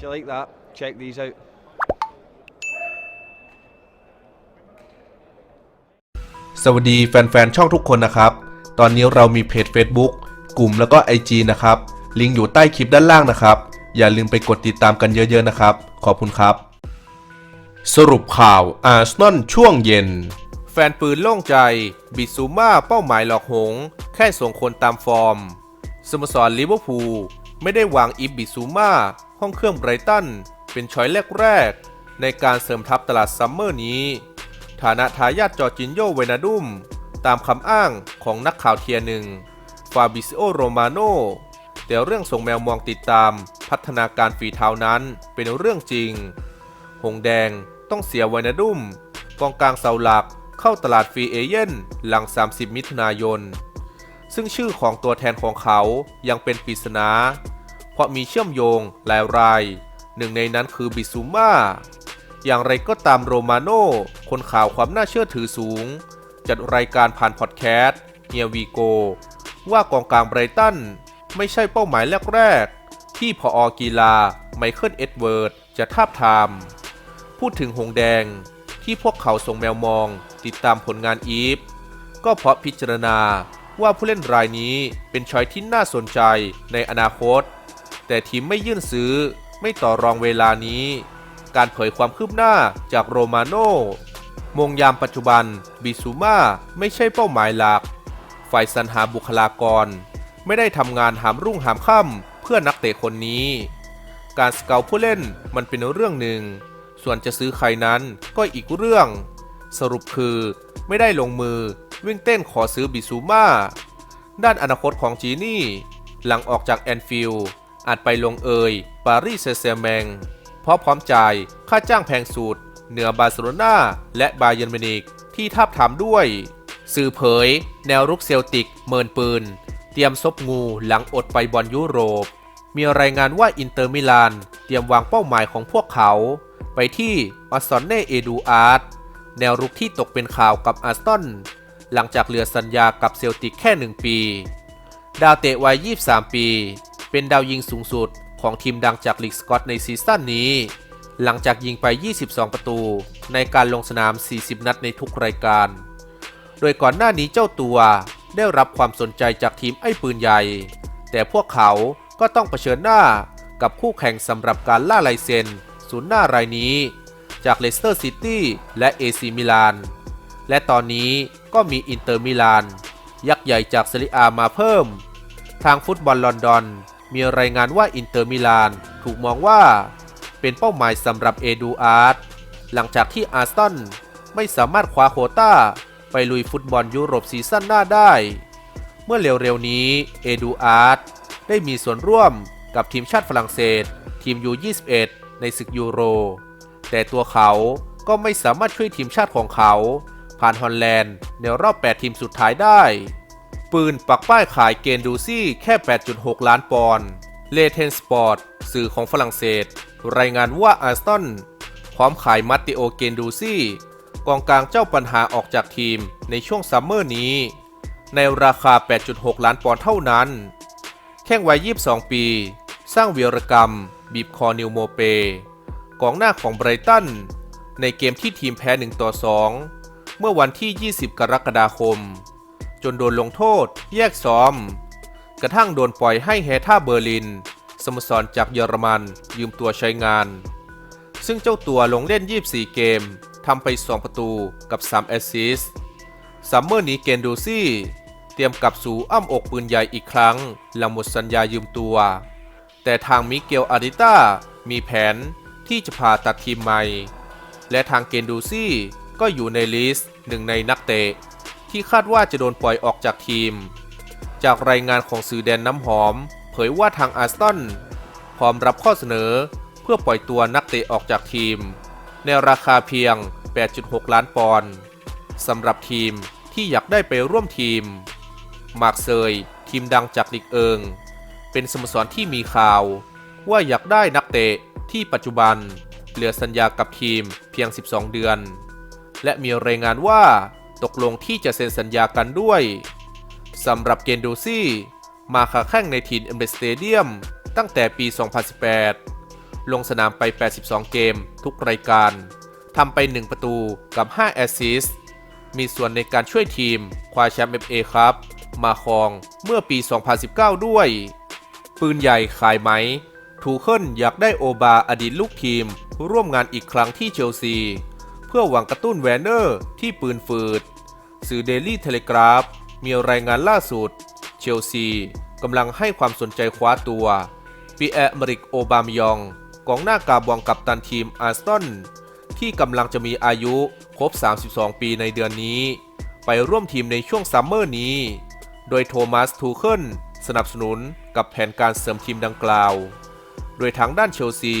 If you like that, check these out. สวัสดีแฟนๆ ช่องทุกคนนะครับ ตอนนี้เรามีเพจ Facebook กลุ่มแล้วก็ IG นะครับ ลิงก์อยู่ใต้คลิปด้านล่างนะครับ อย่าลืมไปกดติดตามกันเยอะๆนะครับ ขอบคุณครับ สรุปข่าวอาร์เซนอลช่วงเย็น แฟนปืนโล่งใจ บิซูมาเป้าหมายหลอกหง แค่ส่งคนตามฟอร์ม สโมสรลิเวอร์พูลไม่ได้วางอิบบิซูมา ห้องเครื่องไบรตันเป็นช้อยแรกๆในการเสริมทัพตลาดซัมเมอร์นี้ ฐานะทายาทจอร์จินโยเวนาดุม ตามคำอ้างของนักข่าวเทียหนึ่งฟาบิซิโอโรมาโนแต่เรื่องส่งแมวมองติดตามพัฒนาการฝีเท้านั้นเป็นเรื่องจริง หงแดงต้องเสียเวนาดุมกองกลางเสาหลักเข้าตลาดฟรีเอเย่นหลัง 30 มิถุนายน ซึ่งชื่อของตัวแทนของเขายังเป็นปริศนา ราะมีเชื่อมโยงหลายราย หนึ่งในนั้นคือบิซูมาอย่างไรก็ตามโรมาโน่คนข่าวความน่าเชื่อถือสูง จัดรายการผ่านพอดแคสต์เฮียวีโก ว่ากองกลางไบรตัน ไม่ใช่เป้าหมายแรก ๆ ที่พออกีฬาไมเคิลเอ็ดเวิร์ดจะทาบทาม พูดถึงหงแดงที่พวกเขาส่งแมวมองติดตามผลงานอีฟ ก็เพราะพิจารณาว่าผู้เล่นรายนี้เป็นช้อยที่น่าสนใจในอนาคต แต่ทีมไม่ยื่นซื้อ ไม่ต่อรองเวลานี้ การเผยความคืบหน้าจากโรมาโน่ มงยามปัจจุบัน บิซูมาไม่ใช่เป้าหมายหลัก ฝ่ายสรรหาบุคลากร ไม่ได้ทำงานหามรุ่งหามค่ำเพื่อนักเตะคนนี้ การสเกลผู้เล่นมันเป็นเรื่องหนึ่ง ส่วนจะซื้อใครนั้นก็อีกเรื่อง สรุปคือไม่ได้ลงมือวิ่งเต้นขอซื้อบิซูมาด้านอนาคตของจีนี่ หลังออกจากแอนฟิลด์ อาจไปลงเอยปารีสเซอร์แมง เพราะพร้อมจ่ายค่าจ้างแพงสุดเหนือบาร์เซโลนาและบาเยิร์นมินิกที่ทับถามด้วย สื่อเผย แนวรุกเซลติกเมินปืน เตรียมซบงูหลังอดไปบอลยุโรป มีรายงานว่าอินเตอร์มิลาน เตรียมวางเป้าหมายของพวกเขา ไปที่ออสซอนเน่เอดูอาร์ตแนวรุกที่ตกเป็นข่าวกับอาร์สตันหลังจากเหลือสัญญากับเซลติกแค่หนึ่งปี ดาวเตะวัย 23 ปี เป็นดาวยิงสูงสุดของทีมดังจากลีกสกอตในซีซั่นนี้ หลังจากยิงไป 22 ประตู ในการลงสนาม 40 นัดในทุกรายการ โดยก่อนหน้านี้เจ้าตัวได้รับความสนใจจากทีมไอ้ปืนใหญ่ แต่พวกเขาก็ต้องเผชิญหน้ากับคู่แข่งสำหรับการล่าลายเซ็นศูนย์หน้ารายนี้ จากเลสเตอร์ซิตี้และเอซีมิลาน และตอนนี้ก็มีอินเตอร์มิลาน ยักษ์ใหญ่จากเซรีอามาเพิ่ม ทางฟุตบอลลอนดอน มีรายงานว่าอินเตอร์มิลานถูกมองว่าเป็นเป้าหมายสำหรับเอดูอาร์ตหลังจากที่อาร์ตันไม่สามารถคว้าโคต้า ไปลุยฟุตบอลยุโรปซีซั่นหน้าได้ เมื่อเร็วๆนี้เอดูอาร์ตได้มีส่วนร่วมกับทีมชาติฝรั่งเศส ทีมยู21ในศึกยูโร แต่ตัวเขาก็ไม่สามารถช่วยทีมชาติของเขา ผ่านฮอลแลนด์ในรอบ 8 ทีมสุดท้ายได้ ปืนปักป้ายขายเกนดูซี่แค่ 8.6 ล้านปอนด์เลเทนสปอร์ตสื่อของฝรั่งเศส รายงานว่าอาร์สตันพร้อมขายมัตติโอเกนดูซี่กองกลางเจ้าปัญหาออกจากทีมในช่วงซัมเมอร์นี้ ในราคา 8.6 ล้านปอนด์เท่านั้น แข้งวัย 22 ปี สร้างเวีรกรรม บีบคอนิวโมเป กองหน้าของไบรตัน ในเกมที่ทีมแพ้ 1 ต่อ 2 เมื่อวันที่ 20 กรกฎาคม จนโดนลงโทษ แยกซ้อม กระทั่งโดนปล่อยให้แฮท่าเบอร์ลิน สโมสรจากเยอรมันยืมตัวใช้งาน ซึ่งเจ้าตัวลงเล่น 24 เกมทำไป 2 ประตูกับ 3 แอสซิสต์ซัมเมอร์นี้เกนดูซี่ เตรียมกลับสู่อ้ำอกปืนใหญ่อีกครั้ง หลังหมดสัญญายืมตัว แต่ทางมิเกลอาริต้ามีแผนที่จะพาตัดทีมใหม่ และทางเกนดูซี่ก็อยู่ในลิสต์หนึ่งในนักเตะ ที่คาดว่าจะโดนปล่อยออกจากทีม จากรายงานของสื่อแดนน้ำหอม เผยว่าทางอาร์สตันพร้อมรับข้อเสนอเพื่อปล่อยตัวนักเตะออกจากทีม ในราคาเพียง 8.6 ล้านปอนด์สำหรับทีมที่อยากได้ไปร่วมทีม มาร์กเซย ทีมดังจากลีกเอิง เป็นสโมสรที่มีข่าว ว่าอยากได้นักเตะที่ปัจจุบัน เหลือสัญญากับทีมเพียง 12 เดือน และมีรายงานว่า ตกลงที่จะเซ็นสัญญากันด้วยสำหรับเกนดูซี่มาคาแข่งในทีมเอมเบสเตเดียมตั้งแต่ปี 2018 ลงสนามไป 82 เกมทุกรายการทำไป 1 ประตูกับ 5 แอสซิสต์มีส่วนในการช่วยทีมคว้าแชมป์ FA ครับ มาครองเมื่อปี 2019 ด้วย ปืนใหญ่ขายไหม ทูเคิลอยากได้โอบาอดีตลูกทีม ร่วมงานอีกครั้งที่เชลซี เพื่อหวังกระตุ้นแวนเนอร์ที่ปืนฝืด สื่อเดลี่เทเลกราฟมีรายงานล่าสุด เชลซีกำลังให้ความสนใจคว้าตัวปีแอร์มริกโอบามยองกองหน้ากาบองกับตันทีมอาร์สตันที่กำลังจะมีอายุครบ 32 ปีในเดือนนี้ ไปร่วมทีมในช่วงซัมเมอร์นี้ โดยโทมัสทูเคิลสนับสนุนกับแผนการเสริมทีมดังกล่าว โดยทางด้านเชลซี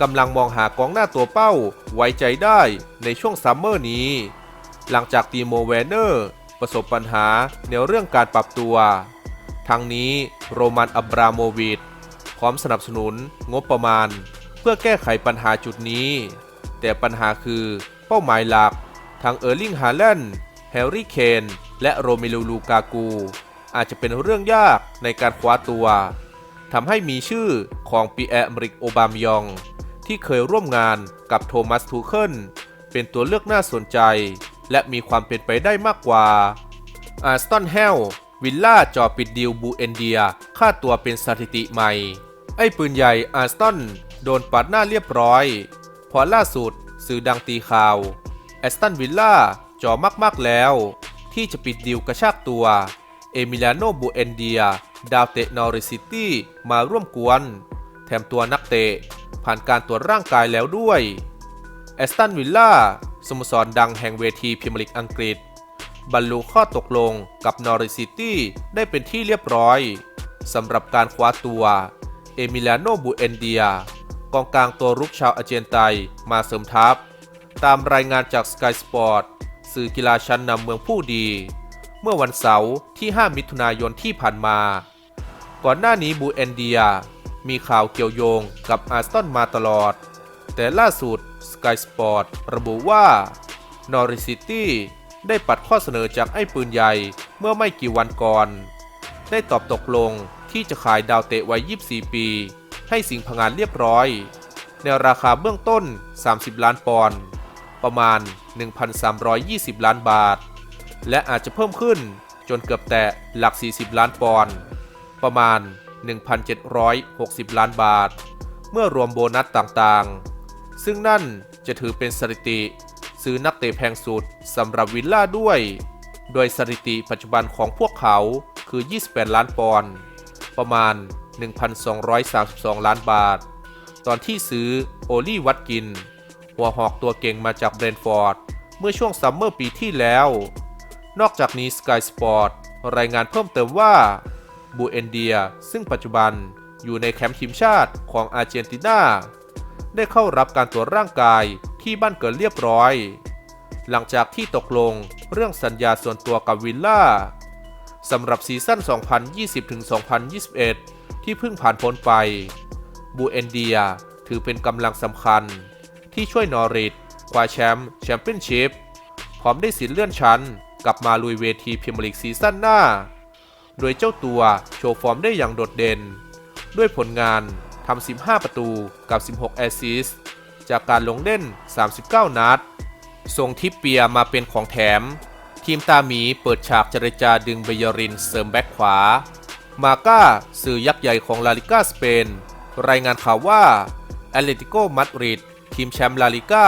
กำลังมองหากองหน้าตัวเป้าไว้ใจได้ในช่วงซัมเมอร์นี้ หลังจากตีโมแวนเนอร์ประสบปัญหาในเรื่องการปรับตัว ทั้งนี้โรมันอับราโมวิชพร้อมสนับสนุนงบประมาณ เพื่อแก้ไขปัญหาจุดนี้ แต่ปัญหาคือเป้าหมายหลัก ทั้งเออร์ลิงฮาแลนด์แฮร์รี่เคนและโรเมลูลูกากู อาจจะเป็นเรื่องยากในการคว้าตัวทำให้มีชื่อของปีแอร์มริกโอบามยอง ที่เคยร่วมงานกับโทมัสทูเคิลเป็นตัวเลือกน่าสนใจ และมีความเป็นไปได้มากกว่าอาสตันเฮลวิลล่าจอปิดดีลบูเอนเดีย ค่าตัวเป็นสถิติใหม่ ไอ้ปืนใหญ่อาสตันโดนปัดหน้าเรียบร้อย พอล่าสุดสื่อดังตีข่าวแอสตันวิลล่าจอมาก ๆ แล้ว ที่จะปิดดีลกระชากตัว เอมิลาโนบูเอนเดีย ดาวเตะนอริซิตี้มาร่วมกวน แถมตัวนักเตะ ผ่านการตรวจร่างกายแล้วด้วยแอสตันวิลล่า สโมสรดังแห่งเวทีพรีเมียร์ลีกอังกฤษ บรรลุข้อตกลงกับนอริซิตี้ได้เป็นที่เรียบร้อยสำหรับการคว้าตัวเอมิลาโนบูเอนเดียกองกลางตัวรุกชาวอาร์เจนไตมาเสริมทัพ ตามรายงานจาก Sky Sport สื่อกีฬาชั้นนำเมืองผู้ดี เมื่อวันเสาร์ที่ 5 มิถุนายนที่ผ่านมา ก่อนหน้านี้บูเอนเดียมีข่าวเกี่ยวโยงกับอาร์สตันมาตลอด แต่ล่าสุด Sky Sport ระบุว่านอริซิตี้ได้ปัดข้อเสนอจากไอ้ปืนใหญ่เมื่อไม่กี่วันก่อน ได้ตอบตกลงที่จะขายดาวเตะวัย 24 ปี ให้สิงห์พงานเรียบร้อย ในราคาเบื้องต้น 30 ล้านปอนด์ประมาณ 1,320 ล้านบาท และอาจจะเพิ่มขึ้นจนเกือบแตะหลัก 40 ล้านปอนด์ประมาณ 1,760 ล้านบาท เมื่อรวมโบนัสต่างๆ ซึ่งนั่นจะถือเป็นสถิติ ซื้อนักเตะแพงสุดสำหรับวิลล่าด้วย โดยสถิติปัจจุบันของพวกเขาคือ 28 ล้านปอนด์ประมาณ 1,232 ล้านบาท ตอนที่ซื้อโอลี่วัตกิน หัวหอกตัวเก่งมาจากเบรนฟอร์ด เมื่อช่วงซัมเมอร์ปีที่แล้ว นอกจากนี้ Sky Sport รายงานเพิ่มเติมว่าบูเอนเดีย ซึ่งปัจจุบันอยู่ในแคมป์ทีมชาติของอาร์เจนตินา ได้เข้ารับการตรวจร่างกายที่บ้านเกิดเรียบร้อย หลังจากที่ตกลงเรื่องสัญญาส่วนตัวกับวิลล่าสำหรับซีซั่น 2020-2021 ที่เพิ่งผ่านพ้นไปบูเอนเดียถือเป็นกำลังสำคัญ ที่ช่วยนอริทคว้าแชมป์แชมเปี้ยนชิพพร้อมได้สิทธิ์เลื่อนชั้น กลับมาลุยเวทีพรีเมียร์ลีกซีซั่นหน้า โดยเจ้าตัวโชว์ฟอร์มได้อย่างโดดเด่น ด้วยผลงาน ทำ 15 ประตูกับ 16 แอสซิสต์จากการลงเล่น 39 นัด ส่งทิปเปียมาเป็นของแถม ทีมตาหมีเปิดฉากเจรจาดึงเบยรินเสริมแบ็คขวา มาก้าสื่อยักษ์ใหญ่ของลาลิก้าสเปน รายงานข่าวว่าแอตเลติโกมาดริดทีมแชมป์ลาลิก้า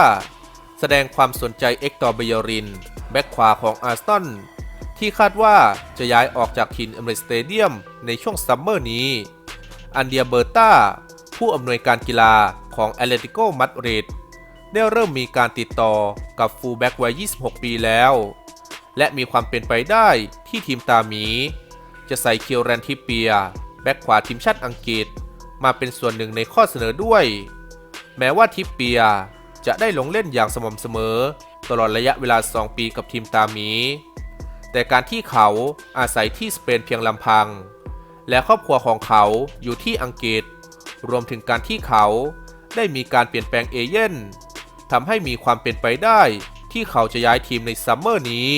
แสดงความสนใจเอ็กตอร์เบยริน แบ็คขวาของอาร์สตันที่คาดว่าจะย้ายออกจากทินเอเมรสเตเดียมในช่วงซัมเมอร์นี้ อันเดียเบอร์ตา ผู้อำนวยการกีฬาของแอตเลติโกมาดริดได้เริ่มมีการติดต่อกับฟูลแบ็กวัย 26 ปีแล้ว และมีความเป็นไปได้ที่ทีมตาหมี จะใส่เคียวแรนทิเปีย แบ็กขวาทีมชาติอังกฤษ มาเป็นส่วนหนึ่งในข้อเสนอด้วย แม้ว่าทิปเปียจะได้ลงเล่นอย่างสม่ำเสมอ ตลอดระยะเวลา 2 ปีกับทีมตาหมี แต่การที่เขาอาศัยที่สเปนเพียงลำพัง และครอบครัวของเขาอยู่ที่อังกฤษ รวมถึงการที่เขา ได้มีการเปลี่ยนแปลงเอเย่นทำให้มีความเป็นไปได้ที่เขาจะย้ายทีมในซัมเมอร์นี้